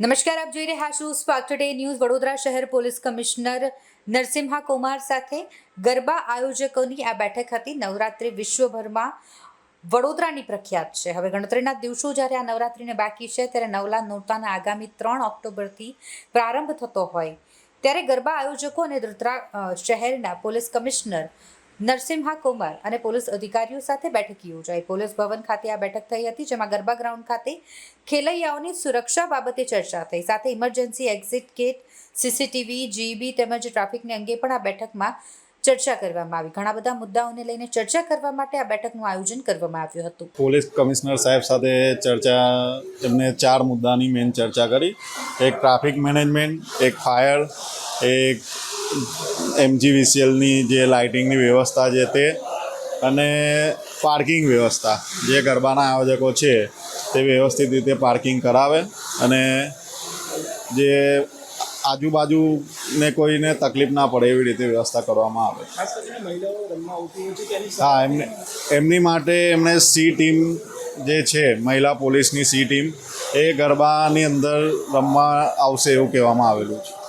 નમસ્કાર, આપ જોઈ રહ્યા છો સ્પાર્ક ટુડે ન્યૂઝ વડોદરા શહેર પોલીસ કમિશનર નરસિંહા કુમાર સાથે ગરબા આયોજકોની આ બેઠક હતી. નવરાત્રિ વિશ્વભરમાં વડોદરાની પ્રખ્યાત છે. હવે ગણતરીના દિવસો જ્યારે આ નવરાત્રિને બાકી છે, ત્યારે નવલા નોરતાના આગામી ત્રણ ઓક્ટોબરથી પ્રારંભ થતો હોય. ત્યારે ગરબા આયોજકો અને વડોદરા શહેરના પોલીસ કમિશનર નરસિમ્હા કુમાર અને પોલીસ અધિકારીઓ સાથે બેઠક યોજાઈ. પોલીસ ભવન ખાતે આ બેઠક થઈ હતી, જેમાં ગરબા ગ્રાઉન્ડ ખાતે ખેલૈયાઓની સુરક્ષા બાબતે ચર્ચા થઈ. સાથે emergency exit gate, CCTV GB તેમજ ટ્રાફિકને અંગે પણ આ બેઠકમાં ચર્ચા કરવામાં આવી. ઘણા બધા મુદ્દાઓને લઈને ચર્ચા કરવા માટે આ બેઠકનું આયોજન કરવામાં આવ્યું હતું. પોલીસ કમિશનર સાહેબ સાથે ચર્ચા, એમને ચાર મુદ્દાની મેઇન ચર્ચા કરી. એક ટ્રાફિક મેનેજમેન્ટ, એક ફાયર, એક એમજીવીસીએલની જે લાઇટિંગની વ્યવસ્થા છે તે અને પાર્કિંગ વ્યવસ્થા જે ગરબાના આયોજકો છે તે વ્યવસ્થિત રીતે પાર્કિંગ કરાવે અને જે આજુબાજુને કોઈને તકલીફ ના પડે એવી રીતે વ્યવસ્થા કરવામાં આવે. હા એમને એમની માટે એમણે સી ટીમ જે છે મહિલા પોલીસની સી ટીમ એ ગરબાની અંદર રમવા આવશે એવું કહેવામાં આવેલું છે.